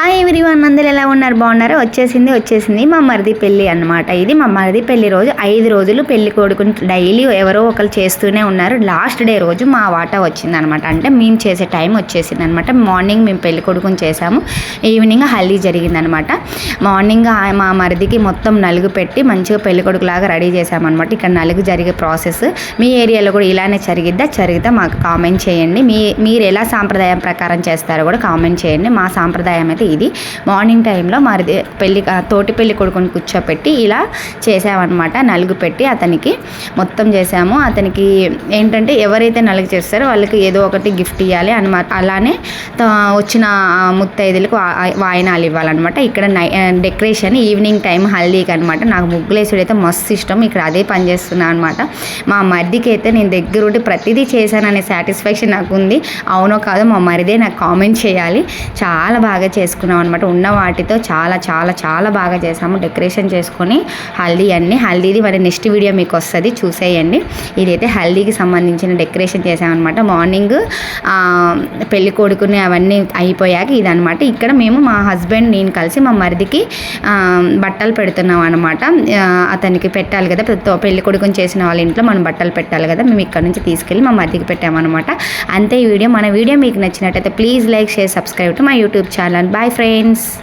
Hi everyone అందరు ఎలా ఉన్నారు? బాగున్నారో? వచ్చేసింది వచ్చేసింది మా మరిది పెళ్ళి అనమాట ఇది మా మరిది పెళ్ళి రోజు. ఐదు రోజులు పెళ్ళి కొడుకుని డైలీ ఎవరో ఒకరు చేస్తూనే ఉన్నారు. లాస్ట్ డే రోజు మా వాటా వచ్చింది అనమాట అంటే మేము చేసే టైం వచ్చేసింది అనమాట మార్నింగ్ మేము పెళ్ళి కొడుకుని చేసాము ఈవినింగ్ హల్దీ జరిగిందనమాట మార్నింగ్ మా మరిదికి మొత్తం నలుగు పెట్టి మంచిగా పెళ్ళి కొడుకులాగా రెడీ చేసామన్నమాట ఇక్కడ నలుగు జరిగే ప్రాసెస్ మీ ఏరియాలో కూడా ఇలానే జరిగిద్దా? జరిగితే మాకు కామెంట్ చేయండి. మీ మీరు ఎలా సాంప్రదాయం ప్రకారం చేస్తారో కూడా కామెంట్ చేయండి. మా సాంప్రదాయం అయితే ఇది మార్నింగ్ టైంలో మరిది పెళ్ళి తోటి పెళ్ళి కొడుకుని కూర్చోపెట్టి ఇలా చేసామన్నమాట. నలుగు పెట్టి అతనికి మొత్తం చేసాము. అతనికి ఏంటంటే ఎవరైతే నలుగు చేస్తారో వాళ్ళకి ఏదో ఒకటి గిఫ్ట్ ఇవ్వాలి అనమాట అలానే త- వచ్చిన ముత్తైదులకు వాయినాలు ఇవ్వాలన్నమాట. ఇక్కడ నై డెకరేషన్ ఈవినింగ్ టైం హల్దీకి అనమాట నాకు ముగ్గులేసుడు అయితే మస్తు ఇష్టం. ఇక్కడ అదే పని చేస్తున్నాను అనమాట మా మరిదికి అయితే నేను దగ్గరుండి ప్రతిదీ చేశాననే సాటిస్ఫాక్షన్ నాకు ఉంది అవునో కాదో మా మరిదే నాకు కామెంట్ చేయాలి. చాలా బాగా చేసుకున్నాం అనమాట ఉన్న వాటితో చాలా చాలా చాలా బాగా చేసాము. డెకరేషన్ చేసుకొని హల్దీ అన్ని. హల్దీది మరి నెక్స్ట్ వీడియో మీకు వస్తుంది. చూసేయండి. ఇదైతే హల్దీకి సంబంధించిన డెకరేషన్ చేసామన్నమాట మార్నింగ్ పెళ్ళి కొడుకుని అవన్నీ అయిపోయాక ఇదనమాట ఇక్కడ మేము మా హస్బెండ్ నేను కలిసి మా మరిదికి బట్టలు పెడుతున్నాం అనమాట అతనికి పెట్టాలి కదా. పెళ్ళి కొడుకుని చేసిన వాళ్ళ ఇంట్లో మనం బట్టలు పెట్టాలి కదా. మేము ఇక్కడ నుంచి తీసుకెళ్ళి మా మరిదికి పెట్టామన్నమాట. అంతే ఈ వీడియో. మన వీడియో మీకు నచ్చినట్టయితే please like share subscribe to మా YouTube channel. Bye Bye friends.